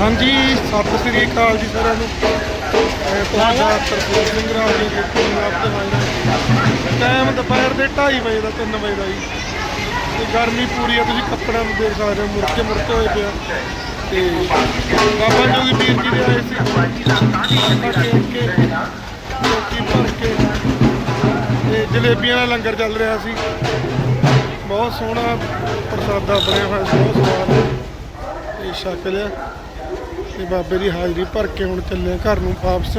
ਹਾਂਜੀ, ਸਤਿ ਸ੍ਰੀ ਅਕਾਲ ਜੀ ਸਾਰਿਆਂ ਨੂੰ। ਮੈਂ ਤੁਹਾਡਾ ਤਰਪੂਰ ਸਿੰਘ ਰਾਜ ਜੀ ਦੇ ਪੰਜਾਬ ਤੋਂ ਆਇਆ ਟਾਈਮ ਦੁਪਹਿਰ ਦੇ 2:30 ਵਜੇ ਦਾ 3 ਵਜੇ ਦਾ ਜੀ। ਤੇ ਗਰਮੀ ਪੂਰੀ ਆ, ਤੁਸੀਂ ਕੱਪੜਿਆਂ ਨੂੰ ਦੇਖ ਸਕਦੇ ਹੋ ਮੁਰਕੇ ਮੁਰਕੇ ਹੋਏ ਪਿਆ। ਤੇ ਬਾਬਾ ਜੋਗੀ ਪੀਰ ਜੀ ਦੇ ਆਏ ਸੀ। ਮੱਥਾ ਟੇਕ ਕੇ, ਰੋਟੀ ਭਰ ਕੇ। ਤੇ ਜਲੇਬੀਆਂ ਦਾ ਲੰਗਰ ਚੱਲ ਰਿਹਾ ਸੀ। ਬਹੁਤ ਸੋਹਣਾ ਪ੍ਰਸਾਦਾ ਬਣਿਆ ਹੋਇਆ ਸੀ, ਬਹੁਤ ਸਵਾਦ। ਇਹ ਛਕ ਲਿਆ। ਤੇ ਬਾਬੇ ਦੀ ਹਾਜ਼ਰੀ ਭਰ ਕੇ ਹੁਣ ਚੱਲੇ ਆ ਘਰ ਨੂੰ ਵਾਪਸ।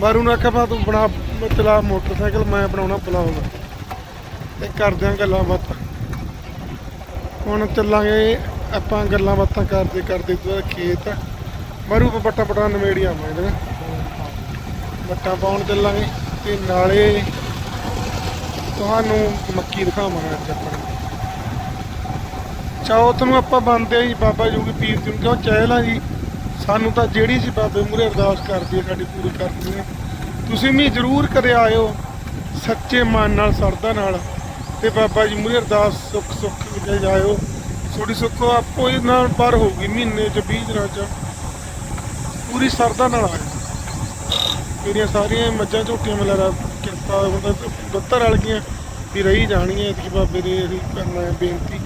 ਬਾਰੂ ਨੂੰ ਆਖਿਆ, ਮੈਂ ਤੂੰ ਬਣਾ ਚਲਾ ਮੋਟਰਸਾਈਕਲ, ਮੈਂ ਬਣਾਉਣਾ ਬਲੌਗ ਤੇ ਕਰਦੇ ਆ ਗੱਲਾਂ ਬਾਤਾਂ। ਹੁਣ ਚੱਲਾਂਗੇ, ਆਪਾਂ ਗੱਲਾਂ ਬਾਤਾਂ ਕਰਦੇ ਕਰਦੇ ਤੋਂ ਖੇਤ। ਬਾਰੂ ਆਪਾਂ ਬੱਟਾ ਨਵੇੜੀ ਆਵਾਂਗੇ ਨਾ ਬੱਟਾ ਪਾਉਣ ਚੱਲਾਂਗੇ ਤੇ ਨਾਲੇ ਤੁਹਾਨੂੰ ਮੱਕੀ ਦਿਖਾਵਾਂਗੇ ਅੱਜ ਆਪਾਂ ਚੌਥ ਨੂੰ ਆਪਾਂ ਬੰਦੇ ਜੀ, ਬਾਬਾ ਜੋਗੀ ਪੀਰ ਜੀ ਨੂੰ ਕਿਉਂ ਚਹਿਲਾ ਜੀ। ਸਾਨੂੰ ਤਾਂ ਜਿਹੜੀ ਸੀ ਬਾਬੇ ਮੂਰੇ ਅਰਦਾਸ ਕਰਦੀ ਹੈ, ਸਾਡੀ ਪੂਰੀ ਕਰਦੀ ਹੈ। ਤੁਸੀਂ ਵੀ ਜ਼ਰੂਰ ਕਦੇ ਆਇਓ, ਸੱਚੇ ਮਨ ਨਾਲ, ਸਰਦਾ ਨਾਲ ਤੇ ਬਾਬਾ ਜੀ ਮੂਰੇ ਅਰਦਾਸ ਸੁੱਖ ਸੁੱਖ ਵਿੱਚ ਜਾਇਓ। ਥੋੜੀ ਸੁੱਖ ਆਪੋ ਹੀ ਨਾਲ ਪਰ ਹੋਊਗੀ, ਮਹੀਨੇ ਚ 20 ਦਿਨਾਂ ਚ। ਪੂਰੀ ਸਰਦਾ ਨਾਲ ਆਇਓ ਮੇਰੀਆਂ ਸਾਰੀਆਂ ਮੱਝਾਂ ਝੋਟੀਆਂ ਮਿਲਰਾ ਕਿਰਪਾ ਹੁੰਦਾ ਦੁੱਤਰ ਵਾਲ ਗਈਆਂ ਵੀ ਰਹੀ ਜਾਣੀਆਂ ਕਿ ਬਾਬੇ ਦੀ ਅਸੀਂ ਕਰਨਾ ਹੈ ਬੇਨਤੀ।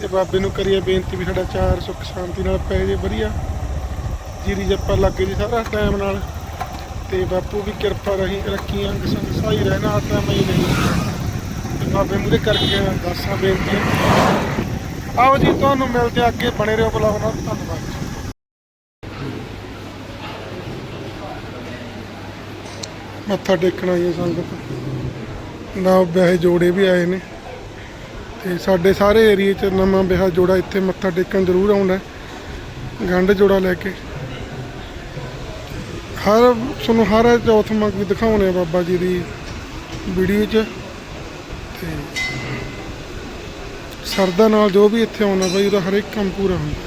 ਤੇ ਬਾਬੇ ਨੂੰ ਕਰੀਏ ਬੇਨਤੀ ਵੀ ਸਾਡਾ ਚਾਰ ਸੁੱਖ ਸ਼ਾਂਤੀ ਨਾਲ ਪੈ ਜੇ ਵਧੀਆ। ਜੀਰੀ ਜੱਪਾ ਲੱਗੇ ਜੀ ਸਾਰਾ ਟਾਈਮ ਨਾਲ। ਤੇ ਬਾਪੂ ਵੀ ਕਿਰਪਾ ਰਹੀ, ਰੱਖੀ ਅੰਗ ਸੰਗ ਸਹਾਈ ਰਹਿਣਾ ਆਤਾ ਮੈਂ ਨਹੀਂ। ਤੇ ਬਾਬੇ ਮੂਰੇ ਕਰਕੇ ਦੱਸਾਂ ਬੇਨਤੀ ਆਓ ਜੀ, ਤੁਹਾਨੂੰ ਮਿਲਦੇ ਅੱਗੇ, ਬਣੇ ਰਹੋ ਬੁਲਾਓ ਨਾਲ। ਧੰਨਵਾਦ ਮੱਥਾ ਟੇਕਣ ਆਈ ਹੈ ਸੰਗਤ। ਨਾ ਵਿਆਹੇ ਜੋੜੇ ਵੀ ਆਏ ਨੇ। ਤੇ ਸਾਡੇ ਸਾਰੇ ਏਰੀਏ 'ਚ ਨਵਾਂ ਵਿਆਹ ਜੋੜਾ ਇੱਥੇ ਮੱਥਾ ਟੇਕਣ ਜ਼ਰੂਰ ਆਉਂਦਾ ਗੰਢ ਜੋੜਾ ਲੈ ਕੇ। ਹਰ ਤੁਹਾਨੂੰ ਹਰ ਚੌਥ ਮੰਗ ਵੀ ਦਿਖਾਉਣੇ ਆ ਬਾਬਾ ਜੀ ਦੀ ਵੀਡੀਓ 'ਚ। ਤੇ ਸਰਦਾ ਨਾਲ ਜੋ ਵੀ ਇੱਥੇ ਆਉਣਾ ਬਾਈ, ਉਹਦਾ ਹਰ ਇੱਕ ਕੰਮ ਪੂਰਾ ਹੁੰਦਾ।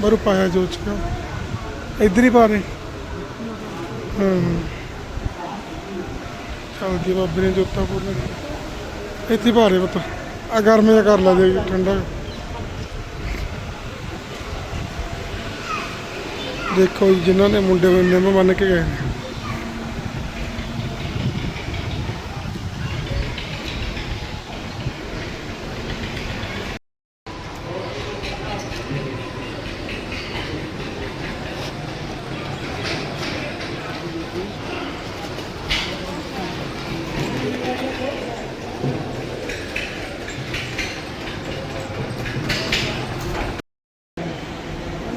ਬਰੂ ਪਾਇਆ ਜੋ ਚਾ ਇੱਧਰ ਹੀ ਪਾ ਦੇ। ਹਾਂ। ਚਲ ਜੀ, ਬਾਬੇ ਨੇ ਜੋਤਾਂ ਪੂਰੀਆਂ ਇੱਥੇ ਪਾ ਰਹੇ ਪੁੱਤ। ਆ ਗਰਮ ਕਰ ਲਾ ਦੇ, ਠੰਡਾ। ਦੇਖੋ ਜੀ, ਜਿਨ੍ਹਾਂ ਨੇ ਮੁੰਡੇ ਹੋਏ ਨੇ ਮੰਨ ਕੇ ਗਏ ਨੇ।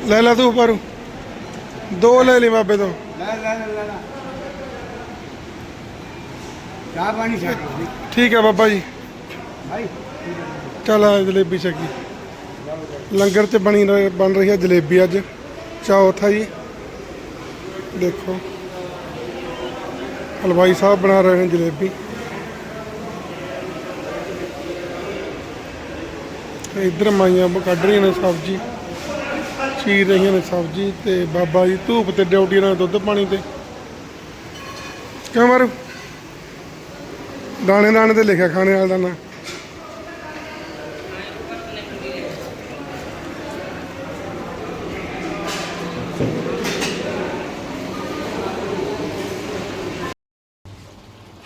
ਲੈ ਲੈ ਤੂੰ ਪਰੂ ਦੋ ਲੈ ਲਈ ਬਾਬੇ ਤੋਂ। ਲਾ ਲਾ ਲਾ ਲਾ ਚਾਹ ਪਾਣੀ ਛੱਡ ਠੀਕ ਹੈ ਬਾਬਾ ਜੀ। ਭਾਈ ਚੱਲ ਆ ਜਲੇਬੀ ਛਕੀ। ਲੰਗਰ 'ਚ ਬਣੀ ਰਹੇ- ਬਣ ਰਹੀ ਹੈ ਜਲੇਬੀ ਅੱਜ। ਚੌਥਾ ਜੀ। ਦੇਖੋ। ਹਲਵਾਈ ਸਾਹਿਬ ਬਣਾ ਰਹੇ ਨੇ ਜਲੇਬੀ। ਤੇ ਇੱਧਰ ਮਾਈਆਂ ਕੱਢ ਰਹੀਆਂ ਨੇ ਸਬਜ਼ੀ। ਚੀਰ ਰਹੀਆਂ ਨੇ ਸਬਜ਼ੀ ਤੇ ਬਾਬਾ ਜੀ ਧੂਪ ਤੇ ਡਿਊਟੀ ਨਾਲ ਦੁੱਧ ਪਾਣੀ ਤੇ। ਕਿਉਂ ਮਾਰੂ? ਦਾਣੇ ਦਾਣੇ ਤੇ ਲਿਖਿਆ ਖਾਣੇ ਵਾਲਾ ਦਾ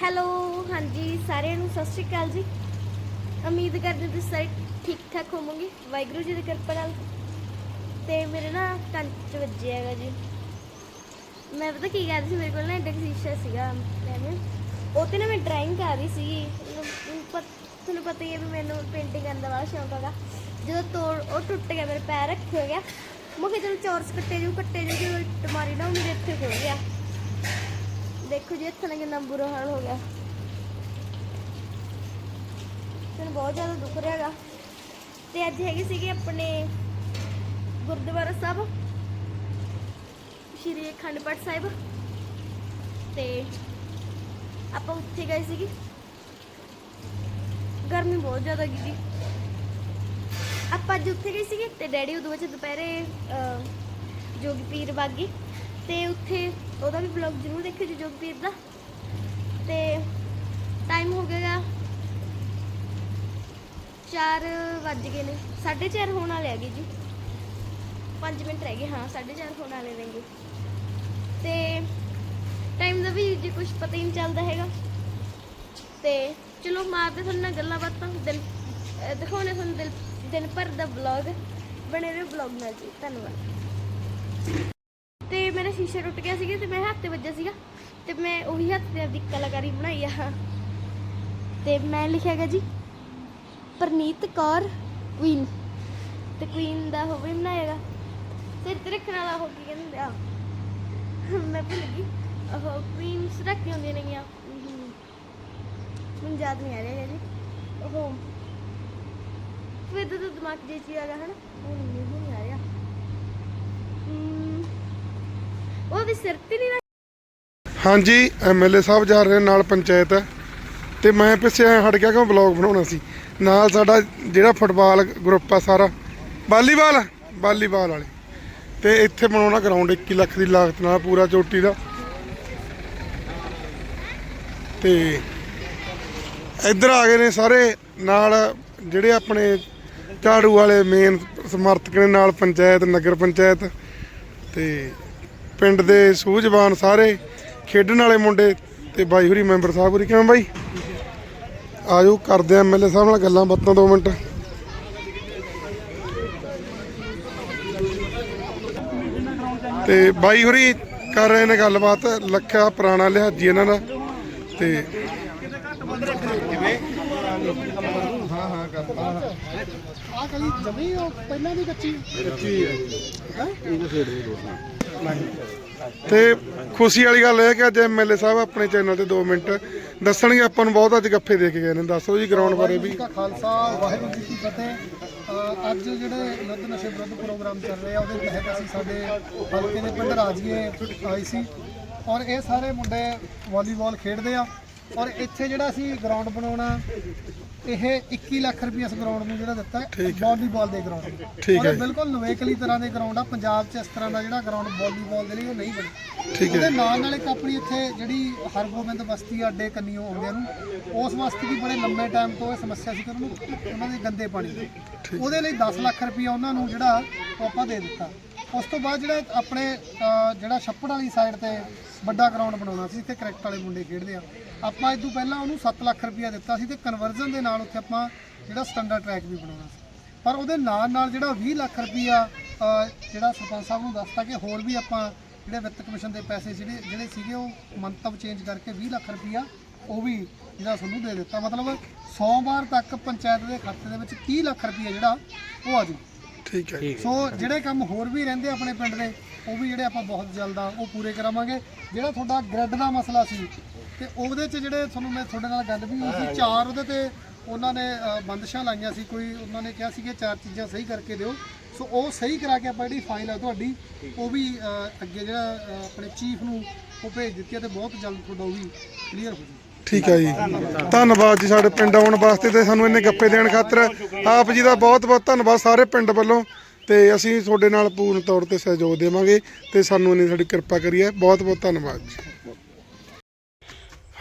ਹੈਲੋ, ਹਾਂਜੀ, ਸਾਰਿਆਂ ਨੂੰ ਸਤਿ ਸ਼੍ਰੀ ਅਕਾਲ ਜੀ। ਉਮੀਦ ਕਰਦੇ ਤੁਸੀਂ ਸਾਰੇ ਠੀਕ ਠਾਕ ਹੋਵੋਗੇ। ਵਾਹਿਗੁਰੂ ਜੀ ਦੀ ਕਿਰਪਾ ਨਾਲ ਤੇ ਮੇਰੇ ਨਾ ਕੰਨ ਚ ਵੱਜਿਆ ਹੈਗਾ ਜੀ। ਮੈਂ ਪਤਾ ਕੀ ਕਰਦੀ ਸੀ, ਮੇਰੇ ਕੋਲ ਨਾ ਇੱਕ ਸ਼ੀਸ਼ਾ ਸੀਗਾ ਐਵੇਂ ਉਹ ਤੇ ਨਾ ਮੈਂ ਡਰਾਇੰਗ ਕਰ ਰਹੀ ਸੀ ਤੁਹਾਨੂੰ ਪਤਾ ਹੀ ਹੈ ਵੀ ਮੈਨੂੰ ਪੇਂਟਿੰਗ ਕਰਨ ਦਾ ਬੜਾ ਸ਼ੌਂਕ ਹੈਗਾ। ਜਦੋਂ ਤੋੜ, ਉਹ ਟੁੱਟ ਗਿਆ, ਮੇਰੇ ਪੈਰ ਰੱਖਿਆ ਗਿਆ ਮੈਂ ਕਿਹਾ ਚਲੋ ਚੌਰਸ ਕੱਟੇ ਜੂ ਕੱਟੇ ਜੂ ਜਦੋਂ ਟਮਾਰੀ ਨਾ ਉਹ ਮੇਰੇ ਇੱਥੇ ਖੁੱਲ ਗਿਆ। ਦੇਖੋ ਜੀ, ਇੱਥੇ ਨਾ ਕਿੰਨਾ ਬੁਰਾ ਹਾਲ ਹੋ ਗਿਆ। ਮੈਨੂੰ ਬਹੁਤ ਜ਼ਿਆਦਾ ਦੁੱਖ ਰਿਹਾ ਹੈਗਾ। ਤੇ ਅੱਜ ਹੈਗੇ ਸੀਗੇ ਆਪਣੇ ਗੁਰਦੁਆਰਾ ਸਾਹਿਬ। ਸ਼੍ਰੀ ਅਖੰਡ ਪਾਠ ਸਾਹਿਬ। ਤੇ ਆਪਾਂ ਉੱਥੇ ਗਏ ਸੀਗੇ। ਗਰਮੀ ਬਹੁਤ ਜ਼ਿਆਦਾ ਗਈ ਜੀ ਆਪਾਂ ਅੱਜ ਉੱਥੇ ਗਏ ਸੀਗੇ ਤੇ ਡੈਡੀ ਉਦੋਂ ਵਿੱਚ ਦੁਪਹਿਰੇ ਅਹ, ਜੋਗੀ ਪੀਰ ਬਾਗੀ ਤੇ ਉੱਥੇ ਉਹਦਾ ਵੀ ਵਲੌਗ ਜ਼ਰੂਰ ਦੇਖਿਓ ਜੀ ਜੋਗੀ ਪੀਰ ਦਾ। ਤੇ ਟਾਈਮ ਹੋ ਗਿਆ 4 ਵੱਜ ਗਏ ਨੇ 4:30 ਹੋਣ ਵਾਲੇ ਹੈਗੇ ਜੀ। 5 ਮਿੰਟ ਰਹਿ ਗਏ, ਹਾਂ 4:30 ਹੋਣ ਵਾਲੇ ਨੇਗੇ। ਤੇ ਟਾਈਮ ਦਾ ਵੀ ਜੇ ਕੁਝ ਪਤਾ ਹੀ ਨਹੀਂ ਚੱਲਦਾ ਹੈਗਾ। ਤੇ ਚਲੋ ਮਾਰਦੇ ਤੁਹਾਨੂੰ ਨਾਲ ਗੱਲਾਂ ਬਾਤਾਂ, ਦਿਨ, ਅਹ ਦਿਖਾਉਣੇ ਤੁਹਾਨੂੰ ਦਿਨ ਦਿਨ ਭਰ ਦਾ ਵਲੌਗ ਬਣੇ ਰਹੋ ਵਲੌਗ ਨਾਲ ਜੀ, ਧੰਨਵਾਦ। ਤੇ ਮੇਰਾ ਸ਼ੀਸ਼ਾ ਟੁੱਟ ਗਿਆ ਸੀਗਾ ਤੇ ਮੈਂ ਹੱਥ ਤੇ ਵੱਜਿਆ ਸੀਗਾ ਤੇ ਮੈਂ ਉਹੀ ਹੱਥ ਤੇ ਆਪਦੀ ਕਲਾਕਾਰੀ ਬਣਾਈ ਆ। ਤੇ ਮੈਂ ਲਿਖਿਆ ਹੈਗਾ ਜੀ, ਪਰਨੀਤ ਕੌਰ ਕੁਈਨ ਤੇ ਕੁਈਨ ਦਾ ਉਹ ਵੀ ਬਣਾਏਗਾ ਸਿਰ ਤੇ ਰੱਖਣ ਵਾਲਾ ਉਹ ਕੀ ਕਹਿੰਦੇ ਆ? ਮੈਂ ਭੁੱਲ ਗਈ। ਉਹ ਕੁਈਨਸ ਰੱਖੀ ਹੁੰਦੀਆਂ ਨੇਗੀਆਂ। ਮੈਨੂੰ ਯਾਦ ਨਹੀਂ ਆ ਰਿਹਾ ਜੀ ਉਹ ਫਿਰ ਤਾਂ ਦਿਮਾਗ 'ਚ ਚੀਜ਼ ਆ ਗਿਆ, ਹਨਾ? ਉਹ ਨਹੀਂ ਨਹੀਂ ਆ ਰਿਹਾ। ਉਹ ਵੀ ਸਿਰ ਤੇ ਨਹੀਂ ਹਾਂਜੀ ਐਮਐਲਏ ਸਾਹਿਬ ਜਾ ਰਹੇ ਨੇ ਨਾਲ ਪੰਚਾਇਤ। ਹੈ ਤੇ ਮੈਂ ਪਿੱਛੇ ਹਟ ਗਿਆ ਕਿ ਵਲੌਗ ਬਣਾਉਣਾ ਸੀ। ਨਾਲ ਸਾਡਾ ਜਿਹੜਾ ਫੁੱਟਬਾਲ ਗਰੁੱਪ ਆ ਸਾਰਾ, ਵਾਲੀਬਾਲ ਵਾਲੀਬਾਲ ਵਾਲੇ। ਤੇ ਇੱਥੇ ਬਣਾਉਣਾ ਗਰਾਊਂਡ 21 ਲੱਖ ਦੀ ਲਾਗਤ ਨਾਲ ਪੂਰਾ ਚੋਟੀ ਦਾ। ਤੇ ਇੱਧਰ ਆ ਗਏ ਨੇ ਸਾਰੇ, ਨਾਲ ਜਿਹੜੇ ਆਪਣੇ ਝਾੜੂ ਵਾਲੇ ਮੇਨ ਸਮਰਥਕ ਨੇ, ਨਾਲ ਪੰਚਾਇਤ, ਨਗਰ ਪੰਚਾਇਤ ਤੇ ਪਿੰਡ ਦੇ ਸੂਝਵਾਨ ਸਾਰੇ ਖੇਡਣ ਵਾਲੇ ਮੁੰਡੇ ਤੇ ਬਾਈ ਹੋਰੀ ਮੈਂਬਰ ਸਾਹਿਬ ਹੋਰੀ ਕਿਵੇਂ ਬਾਈ? ਆਜੋ, ਕਰਦੇ ਆ ਐਮਐਲਏ ਸਾਹਿਬ ਨਾਲ ਗੱਲਾਂ ਬਾਤਾਂ 2 ਮਿੰਟ। ਤੇ ਬਾਈ ਹੋਰੀ ਕਰ ਰਹੇ ਨੇ ਗੱਲਬਾਤ ਲੱਖਾ ਪੁਰਾਣਾ ਲਿਹਾਜੀ ਇਹਨਾਂ ਦਾ ਤੇ ਆ ਕਲੀ ਜਮੀ ਉਹ ਪਹਿਲਾਂ ਦੀ ਕੱਚੀ। ਤੇ ਖੁਸ਼ੀ ਵਾਲੀ ਗੱਲ ਇਹ ਹੈ ਕਿ ਅੱਜ ਐਮਐਲਏ ਸਾਹਿਬ ਆਪਣੇ ਚੈਨਲ ਤੇ 2 ਮਿੰਟ ਦੱਸਣਗੇ ਆਪਾਂ ਨੂੰ ਬਹੁਤ ਅੱਜ ਗੱਫੇ ਦੇ ਕੇ ਗਏ ਨੇ। ਦੱਸੋ ਜੀ ਗਰਾਊਂਡ ਬਾਰੇ ਵੀ। ਖਾਲਸਾ ਵਾਹਿਗੁਰੂ ਜੀ ਕੀ ਫਤਿਹ। ਅੱਜ ਜਿਹੜੇ ਯੁੱਧ ਨਸ਼ੇ ਵਿਰੁੱਧ ਪ੍ਰੋਗਰਾਮ ਚੱਲ ਰਿਹਾ ਆ ਉਹਦੇ ਤਹਿਤ ਅਸੀਂ ਸਾਡੇ ਹਲਕੇ ਦੇ ਪਿੰਡ ਰਾਜੀਏ ਆਏ ਸੀ ਔਰ ਇਹ ਸਾਰੇ ਮੁੰਡੇ ਵਾਲੀਬਾਲ ਖੇਡਦੇ ਆ ਔਰ ਇੱਥੇ ਜਿਹੜਾ ਅਸੀਂ ਗਰਾਊਂਡ ਬਣਾਉਣਾ ਇਹ 21 ਲੱਖ ਰੁਪਏ ਇਸ ਗਰਾਊਂਡ ਨੂੰ ਜਿਹੜਾ ਦਿੱਤਾ ਹੈ ਵਾਲੀਬਾਲ ਦੇ ਗਰਾਊਂਡ ਠੀਕ ਹੈ। ਬਿਲਕੁਲ ਨਵੇਕਲੀ ਤਰ੍ਹਾਂ ਦੇ ਗਰਾਊਂਡ ਆ ਪੰਜਾਬ 'ਚ ਇਸ ਤਰ੍ਹਾਂ ਦਾ ਜਿਹੜਾ ਗਰਾਊਂਡ ਵਾਲੀਬਾਲ ਦੇ ਲਈ ਉਹ ਨਹੀਂ ਬਣਿਆ। ਠੀਕ ਹੈ। ਉਹਦੇ ਨਾਲ ਨਾਲ ਇੱਕ ਆਪਣੀ ਇੱਥੇ ਜਿਹੜੀ ਹਰਗੋਬਿੰਦ ਬਸਤੀ ਆ ਅੱਡੇ ਕੰਨੀਓ ਆਉਂਦਿਆਂ ਨੂੰ ਉਸ ਬਸਤੀ ਦੀ ਬੜੇ ਲੰਬੇ ਟਾਈਮ ਤੋਂ ਇਹ ਸਮੱਸਿਆ ਸੀ ਕਿ ਉਹਨੂੰ ਉਹਨਾਂ ਦੇ ਗੰਦੇ ਪਾਣੀ ਦੀ। ਉਹਦੇ ਲਈ 10 ਲੱਖ ਰੁਪਇਆ ਉਹਨਾਂ ਨੂੰ ਜਿਹੜਾ ਆਪਾਂ ਦੇ ਦਿੱਤਾ। ਉਸ ਤੋਂ ਬਾਅਦ ਜਿਹੜਾ ਆਪਣੇ ਜਿਹੜਾ ਛੱਪੜ ਵਾਲੀ ਸਾਈਡ ਤੇ ਵੱਡਾ ਗਰਾਊਂਡ ਬਣਾਉਣਾ ਸੀ ਇੱਥੇ ਕ੍ਰਿਕਟ ਵਾਲੇ ਮੁੰਡੇ ਖੇਡਦੇ ਆ। ਆਪਾਂ ਇਸ ਤੋਂ ਪਹਿਲਾਂ ਉਹਨੂੰ 7 ਲੱਖ ਰੁਪਇਆ ਦਿੱਤਾ ਸੀ ਤੇ ਕਨਵਰਜ਼ਨ ਦੇ ਨਾਲ ਉੱਥੇ ਆਪਾਂ ਜਿਹੜਾ ਸਟੈਂਡਰਡ ਟਰੈਕ ਵੀ ਬਣਾਉਣਾ ਸੀ। ਪਰ ਉਹਦੇ ਨਾਲ ਨਾਲ ਜਿਹੜਾ 20 ਲੱਖ ਰੁਪਇਆ ਜਿਹੜਾ ਸਰਪੰਚ ਸਾਹਿਬ ਨੂੰ ਦੱਸਤਾ ਕਿ ਹੋਰ ਵੀ ਆਪਾਂ ਜਿਹੜੇ ਵਿੱਤ ਕਮਿਸ਼ਨ ਦੇ ਪੈਸੇ ਜਿਹੜੇ ਜਿਹੜੇ ਸੀਗੇ ਉਹ ਮੰਤਵ ਚੇਂਜ ਕਰਕੇ 20 ਲੱਖ ਰੁਪਇਆ ਉਹ ਵੀ ਜਿਹੜਾ ਤੁਹਾਨੂੰ ਦੇ ਦਿੱਤਾ। ਮਤਲਬ ਸੋਮਵਾਰ ਤੱਕ ਪੰਚਾਇਤ ਦੇ ਖਾਤੇ ਦੇ ਵਿੱਚ 30 ਲੱਖ ਰੁਪਇਆ ਜਿਹੜਾ ਉਹ ਆ ਜੂ ਠੀਕ ਹੈ। ਸੋ ਜਿਹੜੇ ਕੰਮ ਹੋਰ ਵੀ ਰਹਿੰਦੇ ਆਪਣੇ ਪਿੰਡ ਦੇ ਉਹ ਵੀ ਜਿਹੜੇ ਆਪਾਂ ਬਹੁਤ ਜਲਦ ਆ, ਉਹ ਪੂਰੇ ਕਰਾਵਾਂਗੇ। ਜਿਹੜਾ ਤੁਹਾਡਾ ਗ੍ਰਿਡ ਦਾ ਮਸਲਾ ਸੀ, ਤੇ ਉਹਦੇ 'ਚ ਜਿਹੜੇ ਤੁਹਾਨੂੰ ਮੈਂ ਤੁਹਾਡੇ ਨਾਲ ਗੱਲ ਵੀ ਹੋਈ ਸੀ, ਚਾਰ ਉਹਦੇ ਤੇ ਉਹਨਾਂ ਨੇ ਬੰਦਸ਼ਾਂ ਲਾਈਆਂ ਸੀ, ਕੋਈ ਉਹਨਾਂ ਨੇ ਕਿਹਾ ਸੀ ਕਿ ਚਾਰ ਚੀਜ਼ਾਂ ਸਹੀ ਕਰਕੇ ਦਿਓ। ਸੋ ਉਹ ਸਹੀ ਕਰਾ ਕੇ ਆਪਾਂ ਜਿਹੜੀ ਫਾਈਲ ਆ ਤੁਹਾਡੀ, ਉਹ ਵੀ ਅੱਗੇ ਜਿਹੜਾ ਆਪਣੇ ਚੀਫ ਨੂੰ ਉਹ ਭੇਜ ਦਿੱਤੀ ਹੈ ਤੇ ਬਹੁਤ ਜਲਦ ਤੁਹਾਡਾ ਉਹ ਵੀ ਕਲੀਅਰ ਹੋ ਜੂ ਠੀਕ ਹੈ ਜੀ। ਧੰਨਵਾਦ ਜੀ ਸਾਡੇ ਪਿੰਡ ਆਉਣ ਵਾਸਤੇ ਤੇ ਸਾਨੂੰ ਇੰਨੇ ਗੱਪੇ ਦੇਣ ਖਾਤਰ। ਆਪ ਜੀ ਦਾ ਬਹੁਤ ਬਹੁਤ ਧੰਨਵਾਦ ਸਾਰੇ ਪਿੰਡ ਵੱਲੋਂ। ਤੇ ਅਸੀਂ ਤੁਹਾਡੇ ਨਾਲ ਪੂਰਨ ਤੌਰ ਤੇ ਸਹਿਯੋਗ ਦੇਵਾਂਗੇ ਤੇ ਸਾਨੂੰ ਇੰਨੀ ਸਾਡੀ ਕਿਰਪਾ ਕਰੀਏ। ਬਹੁਤ ਬਹੁਤ ਧੰਨਵਾਦ ਜੀ।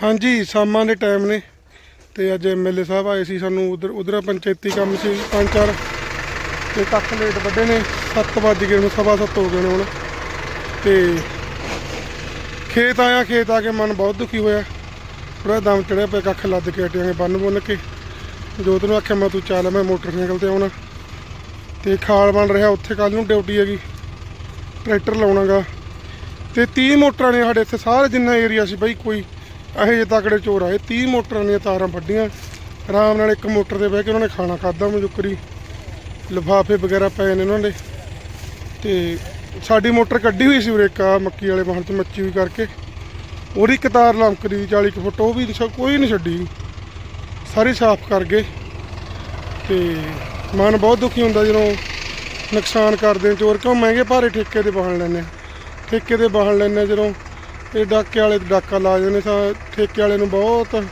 ਹਾਂਜੀ, ਸ਼ਾਮਾਂ ਦੇ ਟਾਈਮ ਨੇ ਤੇ ਅੱਜ ਐਮਐਲਏ ਸਾਹਿਬ ਆਏ ਸੀ ਸਾਨੂੰ ਉਧਰ ਉਧਰ ਪੰਚਾਇਤੀ ਕੰਮ ਸੀ ਪੰਜ ਚਾਰ ਤੇ ਕੱਖ ਲੇਟ ਵੱਡੇ ਨੇ 7 ਵੱਜ ਗਏ ਹੁਣ ਸਵਾ ਸੱਤ ਹੋ ਗਏ ਨੇ ਹੁਣ। ਤੇ ਖੇਤ ਆਇਆ, ਖੇਤ ਆ ਕੇ ਮਨ ਬਹੁਤ ਦੁਖੀ ਹੋਇਆ। ਪੂਰਾ ਦਮ ਚੜਿਆ ਪਿਆ, ਕੱਖ ਲੱਦ ਕੇ ਹਟਿਆਂਗੇ ਬੰਨ ਬੁੰਨ ਕੇ। ਜੋਤ ਨੂੰ ਆਖਿਆ, ਮੈਂ ਤੂੰ ਚੱਲ, ਮੈਂ ਮੋਟਰਸਾਈਕਲ ਤੇ ਆਉਣਾ। ਤੇ ਖਾਲ ਬਣ ਰਿਹਾ ਉੱਥੇ ਕੱਲ ਨੂੰ ਡਿਊਟੀ ਹੈਗੀ। ਟਰੈਕਟਰ ਲਾਉਣਾਗਾ। ਤੇ 30 ਮੋਟਰਾਂ ਨੇ ਸਾਡੇ ਇੱਥੇ ਸਾਰੇ ਜਿੰਨਾ ਏਰੀਆ ਸੀ ਬਈ ਕੋਈ ਇਹੋ ਜਿਹੇ ਤਕੜੇ ਚੋਰ ਆਏ। 30 ਮੋਟਰਾਂ ਦੀਆਂ ਤਾਰਾਂ ਵੱਡੀਆਂ ਆਰਾਮ ਨਾਲ ਇੱਕ ਮੋਟਰ ਤੇ ਬਹਿ ਕੇ ਉਹਨਾਂ ਨੇ ਖਾਣਾ ਖਾਦਾ ਮਜੁਕਰੀ ਲਿਫਾਫੇ ਵਗੈਰਾ ਪਏ ਨੇ ਉਹਨਾਂ ਦੇ। ਤੇ ਸਾਡੀ ਮੋਟਰ ਕੱਢੀ ਹੋਈ ਸੀ ਉਰੇ ਮੱਕੀ ਵਾਲੇ ਵਾਹਨ ਚ ਮੱਚੀ ਹੋਈ ਕਰਕੇ। ਉਹਦੀ ਇੱਕ ਤਾਰ ਲੰਕਦੀ ਦੀ 40 ਕੁ ਫੁੱਟ, ਉਹ ਵੀ ਕੋਈ ਨਹੀਂ ਛੱਡੀ। ਸਾਰੀ ਸਾਫ਼ ਕਰ ਗਏ। ਤੇ ਮਨ ਬਹੁਤ ਦੁਖੀ ਹੁੰਦਾ ਜਦੋਂ ਨੁਕਸਾਨ ਕਰਦੇ ਚੋਰ ਕਿਉਂ ਮਹਿੰਗੇ ਭਾਰੇ ਠੇਕੇ ਤੇ ਵਾਹਣ ਲੈਂਦੇ ਆ? ਠੇਕੇ ਤੇ ਵਾਹਣ ਲੈਂਦੇ ਆ ਜਦੋਂ ਇਹ ਡਾਕੇ ਵਾਲੇ ਡਾਕਾ ਲਾ ਜਾਂਦੇ ਤਾਂ ਠੇਕੇ ਵਾਲੇ ਨੂੰ ਬਹੁਤ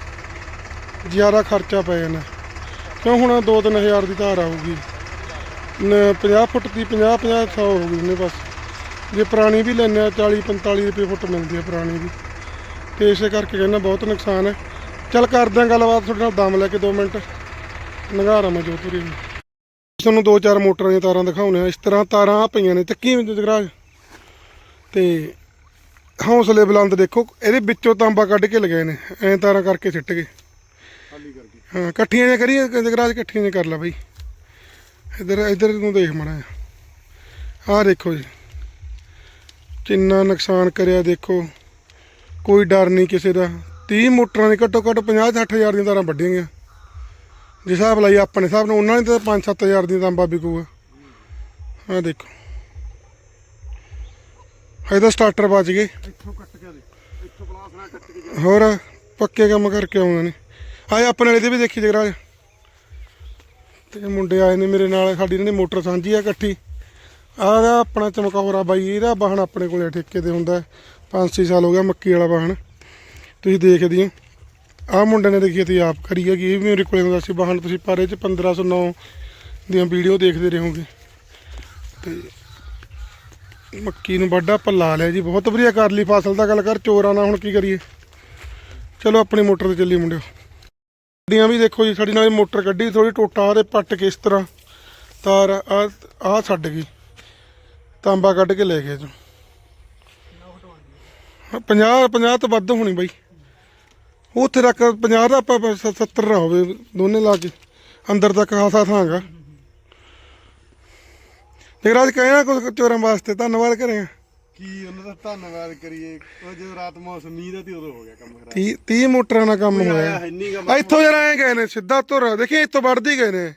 ਜ਼ਿਆਦਾ ਖਰਚਾ ਪੈ ਜਾਂਦਾ। ਕਿਉਂ ਹੁਣ 2-3000 ਦੀ ਧਾਰ ਆਊਗੀ। ਨ- 50 ਫੁੱਟ ਦੀ 50 50 100 ਹੋ ਗਈ ਨੇ ਬਸ। ਜੇ ਪੁਰਾਣੀ ਵੀ ਲੈਂਦੇ ਆ 40 45 ਰੁਪਏ ਫੁੱਟ ਮਿਲਦੀ ਆ ਪੁਰਾਣੀ ਵੀ। ਤੇ ਇਸੇ ਕਰਕੇ ਕਹਿੰਦਾ ਬਹੁਤ ਨੁਕਸਾਨ ਹੈ। ਚੱਲ ਕਰਦੇ ਆ ਗੱਲਬਾਤ, ਤੁਹਾਡੇ ਨਾਲ ਦਮ ਲੈ ਕੇ 2 ਮਿੰਟ। ਨਗਾਰਾ ਮੈਂ ਜੋਤਰੀ ਤੁਹਾਨੂੰ ਦੋ ਚਾਰ ਮੋਟਰਾਂ ਦੀਆਂ ਤਾਰਾਂ ਦਿਖਾਉਣੇ ਆ ਇਸ ਤਰ੍ਹਾਂ ਤਾਰਾਂ ਆ ਪਈਆਂ ਨੇ ਚੱਕੀ ਵਿੱਚ ਜਗਰਾਜ ਤੇ ਹੌਸਲੇ ਬੁਲੰਦ ਦੇਖੋ ਇਹਦੇ ਵਿੱਚੋਂ ਤਾਂਬਾ ਕੱਢ ਕੇ ਲਗਾਏ ਨੇ ਐਂ ਤਾਰਾਂ ਕਰਕੇ ਸਿੱਟ ਗਏ। ਖਾਲੀ ਕਰਕੇ ਹਾਂ ਇਕੱਠੀਆਂ ਜਿਹੀਆਂ ਕਰੀਏ ਜਗਰਾਜ ਇਕੱਠੀਆਂ ਜਿਹੀਆਂ ਕਰ ਲੈ ਬਈ। ਇੱਧਰ ਇੱਧਰ ਨੂੰ ਦੇਖ ਮੜਾ ਆਹ ਦੇਖੋ ਜੀ ਕਿੰਨਾ ਨੁਕਸਾਨ ਕਰਿਆ ਦੇਖੋ। ਕੋਈ ਡਰ ਨਹੀਂ ਕਿਸੇ ਦਾ। 30 ਮੋਟਰਾਂ ਦੀ ਘੱਟੋ ਘੱਟ 50 60 ਹਜ਼ਾਰ ਦੀਆਂ ਤਾਰਾਂ ਵੱਢੀਆਂ ਗਈਆਂ। ਜੇ ਹਿਸਾਬ ਲਾਈ ਆਪਣੇ ਹਿਸਾਬ ਨਾਲ ਉਹਨਾਂ ਨੇ ਤਾਂ 5-7 ਹਜ਼ਾਰ ਦੀ ਤਾਂਬਾ ਵਿਕੂਗਾ। ਆਹ ਦੇਖੋ। ਇਹਦਾ ਸਟਾਰਟਰ ਬਚ ਗਏ। ਇੱਥੋਂ ਕੱਟ ਕੇ ਦੇ। ਇੱਥੋਂ ਪਲਾਸ ਨਾਲ ਕੱਟ ਕੇ ਹੋਰ ਪੱਕੇ ਕੰਮ ਕਰਕੇ ਆਉਂਦੇ ਨੇ। ਆਏ ਆਪਣੇ ਵਾਲੇ ਦੇ ਵੀ ਦੇਖੀ ਜਗਰਾਜ। ਤੇ ਮੁੰਡੇ ਆਏ ਨੇ ਮੇਰੇ ਨਾਲ ਸਾਡੀ ਇਹਨਾਂ ਦੀ ਮੋਟਰ ਸਾਂਝੀ ਆ ਇਕੱਠੀ। ਆਹ ਆਪਣਾ ਚਮਕੌਰਾ ਬਾਈ ਇਹਦਾ ਵਾਹਣ ਆਪਣੇ ਕੋਲੇ ਠੇਕੇ ਤੇ ਹੁੰਦਾ। 5-6 ਸਾਲ ਹੋ ਗਿਆ ਮੱਕੀ ਵਾਲਾ ਵਾਹਣ ਤੁਸੀਂ ਦੇਖਦੇ ਹੋ। ਆਹ ਮੁੰਡੇ ਨੇ ਦੇਖੀ ਤੇ ਆਪ ਕਰੀ ਹੈਗੀ ਇਹ ਵੀ ਮੇਰੇ ਕੋਲੇ ਹੁੰਦਾ ਸੀ। ਵਾਹਣ ਤੁਸੀਂ ਪਾਰੇ ਚ 1509 ਦੀਆਂ ਵੀਡੀਓ ਦੇਖਦੇ ਰਹੋਗੇ। ਤੇ ਮੱਕੀ ਨੂੰ ਵੱਡਾ ਪੱਲਾ ਲਿਆ ਜੀ। ਬਹੁਤ ਵਧੀਆ ਕਰ ਲਈ ਫਸਲ ਦਾ ਗੱਲ ਕਰ, ਚੋਰਾਂ ਨਾਲ ਹੁਣ ਕੀ ਕਰੀਏ। ਚਲੋ ਆਪਣੀ ਮੋਟਰ ਤੇ ਚੱਲੀ ਮੁੰਡਿਓ। ਗੱਡੀਆਂ ਵੀ ਦੇਖੋ ਜੀ, ਸਾਡੀ ਨਾਲ ਮੋਟਰ ਕੱਢੀ ਥੋੜੀ ਟੋਟਾ ਤੇ ਪੱਟ ਕੇ ਇਸ ਤਰ੍ਹਾਂ ਤਾਰ ਆ ਆ ਛੱਡ ਗਈ। ਤਾਂਬਾ ਕੱਢ ਕੇ ਲੈ ਗਏ ਜੋ। 50 50 ਤੋਂ ਵੱਧ ਹੋਣੀ ਬਾਈ। ਉੱਥੇ ਤੱਕ 50 ਦਾ ਆਪਾਂ 70 ਨਾ ਹੋਵੇ ਦੋਨੇ ਲਾ ਕੇ। ਅੰਦਰ ਤੱਕ ਖਾਸਾ ਥਾਂਗਾ ਜਗਰਾਜ ਕਹਿਣਾ ਕੁਝ ਚੋਰਾਂ ਵਾਸਤੇ ਧੰਨਵਾਦ ਕਰੇਗਾ ਕੀ ਉਹਨਾਂ ਦਾ ਧੰਨਵਾਦ ਕਰੀਏ? ਉਹ ਜਦੋਂ ਰਾਤ ਮੌਸਮ ਮੀਂਹ ਦਾ ਤੇ ਉਦੋਂ ਹੋ ਗਿਆ ਕੰਮ ਖਰਾਬ। 30 30 ਮੋਟਰਾਂ ਨਾਲ ਕੰਮ ਹੋਇਆ। ਹੈ ਇੱਥੋਂ ਜਰਾ ਐ ਗਏ ਨੇ ਸਿੱਧਾ ਤੁਰ ਦੇਖੀ ਇੱਥੋਂ ਵੜਦੀ ਗਏ ਨੇ।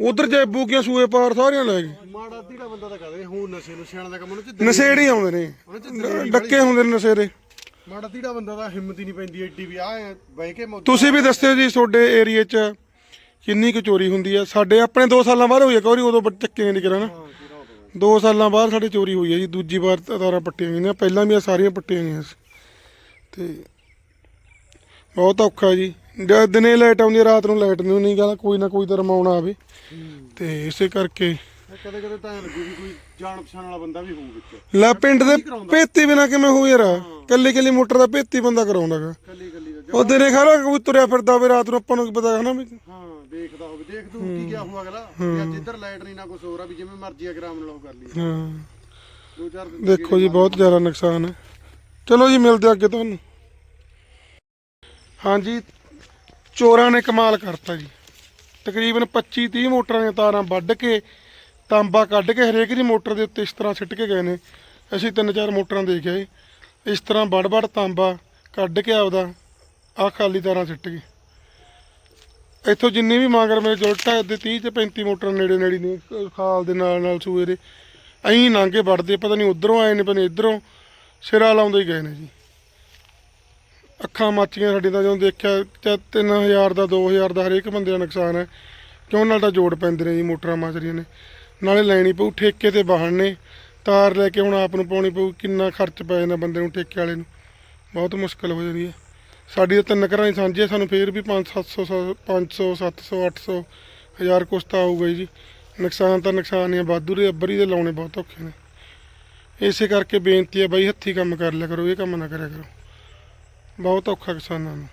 ਉਧਰ ਜੇ ਬੂਕੀਆਂ ਸੂਏ ਪਾਰ ਸਾਰੀਆਂ ਲੈ ਗਏ। ਮਾੜਾ ਧੀੜਾ ਬੰਦਾ ਤਾਂ ਕਹਦੇ ਹੁਣ ਨਸ਼ੇ ਨੁਸ਼ਿਆਂ ਦਾ ਕੰਮ ਉਹਨੂੰ ਚ ਨਸ਼ੇੜੀ ਆਉਂਦੇ। ਨੇ। ਡੱਕੇ ਹੁੰਦੇ ਨੇ ਨਸ਼ੇੜੇ ਮਾੜਾ ਧੀੜਾ ਬੰਦਾ ਦਾ ਹਿੰਮਤ ਹੀ ਨਹੀਂ ਪੈਂਦੀ ਐਡੀ ਵੀ ਆ ਬਹਿ ਕੇ ਮੌਜ- ਤੁਸੀਂ ਵੀ ਦੱਸਿਓ ਜੀ ਤੁਹਾਡੇ ਏਰੀਏ 'ਚ ਕਿੰਨੀ ਕੁ ਚੋਰੀ ਹੁੰਦੀ ਆ? ਸਾਡੇ ਆਪਣੇ 2 ਸਾਲਾਂ ਬਾਅਦ ਹੋਈ ਆ ਕੌਰੀ ਉਦੋਂ ਬ- ਚੱਕੇ ਨਹੀਂ ਕਰਾਂ ਨਾ ਹਾਂ, ਕੀਰਾ ਹੋ ਗਿਆ। 2 ਸਾਲਾਂ ਬਾਅਦ ਸਾਡੇ ਚੋਰੀ ਹੋਈ ਹੈ ਜੀ ਦੂਜੀ ਵਾਰ ਤਾਰਾਂ ਪੱਟੀਆਂ ਗਈਆਂ ਪਹਿਲਾਂ ਵੀ ਆ ਸਾਰੀਆਂ ਪੱਟੀਆਂ ਗਈਆਂ ਸੀ। ਤੇ ਬਹੁਤ ਔਖਾ ਜੀ। ਦਿਨੇ ਲਾਈਟ ਆਉਂਦੀ ਰਾਤ ਨੂੰ ਲਾਈਟ ਨਹੀਂ ਗੱਲ ਕੋਈ ਨਾ ਕੋਈ ਤਾਂ ਰਮਾਉਣਾ ਆਵੇ। ਤੇ ਇਸੇ ਕਰਕੇ ਕਦੇ ਕਦੇ ਤਾਂ ਐਂ ਲੱਗੂ ਵੀ ਕੋਈ ਜਾਣ ਪਛਾਣ ਵਾਲਾ ਬੰਦਾ ਵੀ ਹੋਊ ਵਿੱਚ। ਲੈ ਪਿੰਡ ਦੇ ਭੇਤੀ ਬਿਨਾ ਕਿਵੇਂ ਹੋ ਯਾਰ? ਕੱਲੀ ਕੱਲੀ ਮੋਟਰ ਦਾ ਭੇਤੀ ਬੰਦਾ ਕਰਾਉਂਦਾਗਾ। ਕੱਲੀ ਕੱਲੀ ਦਾ। ਉਹ ਦਿਨੇ ਖਾਰਾ ਕੋਈ ਤੁਰਿਆ ਫਿਰਦਾ ਹੋਵੇ ਰਾਤ ਨੂੰ ਆਪਾਂ ਨੂੰ ਕੀ ਪਤਾ ਹਨਾ ਵੀ। ਹਾਂ ਦੇਖਦਾ ਹੋਵੇ। ਦੇਖ ਤੂੰ ਕੀ ਗਿਆ ਹੋਊ ਅਗਲਾ। ਵੀ ਅੱਜ ਇੱਧਰ ਲਾਈਟ ਨਹੀਂ ਨਾ ਕੁਛ ਹੋਰ ਆ ਵੀ ਜਿਵੇਂ ਮਰਜ਼ੀ ਅਗਰਾਮ ਨਾਲ ਉਹ ਕਰ ਲਈ ਹਾਂ। ਦੋ ਚਾਰ ਦਿਨ ਦੇਖੋ ਜੀ ਬਹੁਤ ਜ਼ਿਆਦਾ ਨੁਕਸਾਨ ਹੈ। ਚਲੋ ਜੀ ਮਿਲਦੇ ਆ ਅੱਗੇ ਤੁਹਾਨੂੰ। ਹਾਂਜੀ ਚੋਰਾਂ ਨੇ ਕਮਾਲ ਕਰਤਾ ਜੀ। ਤਕਰੀਬਨ 25 30 ਮੋਟਰਾਂ ਦੀਆਂ ਤਾਰਾਂ ਵੱਢ ਕੇ ਤਾਂਬਾ ਕੱਢ ਕੇ ਹਰੇਕ ਦੀ ਮੋਟਰ ਦੇ ਉੱਤੇ ਇਸ ਤਰ੍ਹਾਂ ਸਿੱਟ ਕੇ ਗਏ ਨੇ। ਅਸੀਂ ਤਿੰਨ ਚਾਰ ਮੋਟਰਾਂ ਦੇਖ ਆਏ ਇਸ ਤਰ੍ਹਾਂ ਵੱਡ ਵੱਡ ਤਾਂਬਾ ਕੱਢ ਕੇ ਆਪਦਾ ਆ ਖਾਲੀ ਤਾਰਾਂ ਸਿੱਟ ਗਏ। ਇੱਥੋਂ ਜਿੰਨੀ ਵੀ ਮਾਂਗਰ ਮੇਰੇ ਜੁਲਟਾ ਦੇ 30 ਤੇ 35 ਮੋਟਰ ਨੇੜੇ ਨੇੜੇ ਨੇ ਖਾਲ ਦੇ ਨਾਲ ਨਾਲ ਸੂਏ ਦੇ। ਐਂ ਨਾਂਗੇ ਵੜਦੇ, ਪਤਾ ਨਹੀਂ ਉਧਰੋਂ ਆਏ ਨੇ, ਪਤਾ ਨਹੀਂ ਇਧਰੋਂ ਸਿਰਾ ਲਾਉਂਦੇ ਹੀ ਗਏ ਨੇ ਜੀ। ਅੱਖਾਂ ਮਾਚੀਆਂ ਸਾਡੀ ਤਾਂ ਜਦੋਂ ਦੇਖਿਆ ਤੇ 3000 ਦਾ 2000 ਦਾ ਹਰੇਕ ਬੰਦੇ ਦਾ ਨੁਕਸਾਨ ਹੈ। ਕਿਉਂ ਨਾਲ ਤਾਂ ਜੋੜ ਪੈਂਦੇ ਨੇ ਜੀ ਮੋਟਰਾਂ ਮਾਚ ਰਹੀਆਂ ਨੇ। ਨਾਲੇ ਲੈਣੀ ਪਊ, ਠੇਕੇ ਤੇ ਵਾਹਣ ਨੇ ਤਾਰ ਲੈ ਕੇ ਹੁਣ ਆਪ ਨੂੰ ਪਾਉਣੀ ਪਊ, ਕਿੰਨਾ ਖਰਚ ਪੈ ਜਾਂਦਾ ਬੰਦੇ ਨੂੰ ਠੇਕੇ ਵਾਲੇ ਨੂੰ। ਬਹੁਤ ਮੁਸ਼ਕਲ ਹੋ ਜਾਂਦੀ ਹੈ। ਸਾਡੀ ਤਾਂ ਤਿੰਨ ਘਰਾਂ ਦੀ ਸਾਂਝੀ ਹੈ, ਸਾਨੂੰ ਫੇਰ ਵੀ 5 700 500 700 800 ਹਜ਼ਾਰ ਕੁਛ ਤਾਂ ਆਊਗਾ ਜੀ। ਨੁਕਸਾਨ ਤਾਂ ਨੁਕਸਾਨ ਹੀ ਆ ਵਾਧੂ ਦੇ ਅੱਬਰੀ ਦੇ ਲਾਉਣੇ ਬਹੁਤ ਔਖੇ ਨੇ। ਇਸੇ ਕਰਕੇ ਬੇਨਤੀ ਹੈ ਬਾਈ, ਹੱਥੀ ਕੰਮ ਕਰ ਲਿਆ ਕਰੋ, ਇਹ ਕੰਮ ਨਾ ਕਰਿਆ ਕਰੋ। ਬਹੁਤ ਔਖਾ ਕਿਸਾਨਾਂ ਨੂੰ।